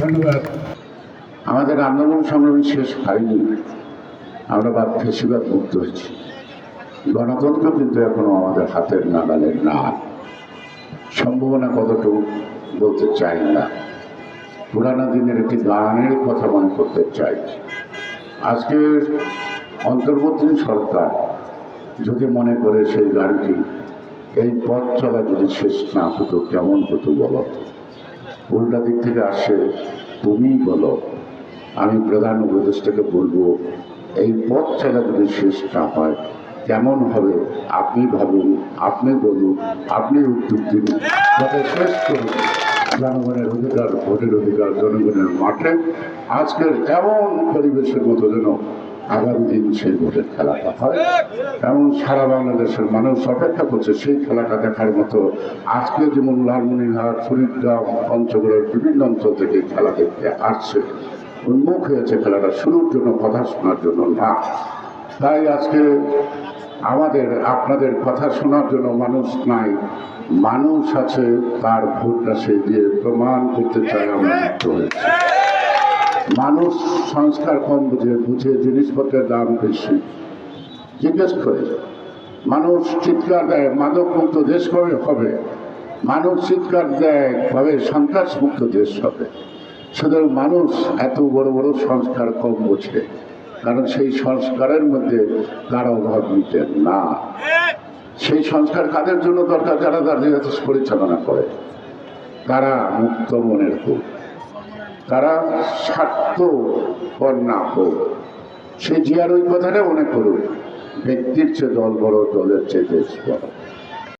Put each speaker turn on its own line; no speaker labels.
ধন্যবাদ। আমাদের আন্দোলন সংগ্রামী শেষ হয়নি। আমরা বাদ ফেসিবাদ মুক্ত হয়েছি। গণতন্ত্র কিন্তু এখনও আমাদের হাতের নাগালের না। সম্ভাবনা কতটুকু বলতে চাই না। পুরানো দিনের একটি গানের কথা মনে করতে চাই। আজকের অন্তর্বর্তী সরকার যদি মনে করে সেই গানটি এই পথ চলা যদি শেষ না হতো, কেমন হতো বলো? উল্টা দিক থেকে আসে, তুমিই বলো, আমি প্রধান উপদেষ্টাকে বলব, এই পথ চলা যদি শেষ না হয়, কেমন হবে? আপনি ভাবুন, আপনি বলুন, আপনি উদ্যোগ দিন। যাতে শেষ করুন জনগণের অধিকার, ভোটের অধিকার, জনগণের মাঠে আজকের এমন পরিবেশের মতো যেন আগামী দিন সেই ভোটের খেলাটা হয়। এমন সারা বাংলাদেশের মানুষ অপেক্ষা করছে সেই খেলাটা দেখার মতো। আজকে যেমন লালমনিরহাট ফরিদগ্রাম পঞ্চগড়ের বিভিন্ন অঞ্চল থেকে খেলা দেখতে আসছে। উন্মুখ হয়েছে খেলাটা শুরুর জন্য, কথা শোনার জন্য না। তাই আজকে আমাদের, আপনাদের কথা শোনার জন্য মানুষ নাই। মানুষ আছে, তার ভোটটা সে দিয়ে প্রমাণ করতে চায়, আমরা হয়েছি। মানুষ সংস্কার কম বুঝে বুঝে জিনিসপত্রের দাম বেশি। জিজ্ঞেস করে, মানুষ চিৎকার দেয় মাদক মুক্ত দেশ কবে হবে? মানুষ চিৎকার দেয়, কবে সন্ত্রাস মুক্ত দেশ হবে? সুতরাং মানুষ এত বড় বড় সংস্কার কম বোঝে, কারণ সেই সংস্কারের মধ্যে তারা অভাব নিতেন না। সেই সংস্কার কাদের জন্য দরকার? যারা তাদের পরিচালনা করে, তারা মুক্ত মনের হোক। তারা স্বার্থপর না হোক। সে জিয়ার ওই কথাটা মনে করুক, ব্যক্তির চেয়ে দল বড়, দলের চেয়ে দেশ বড়।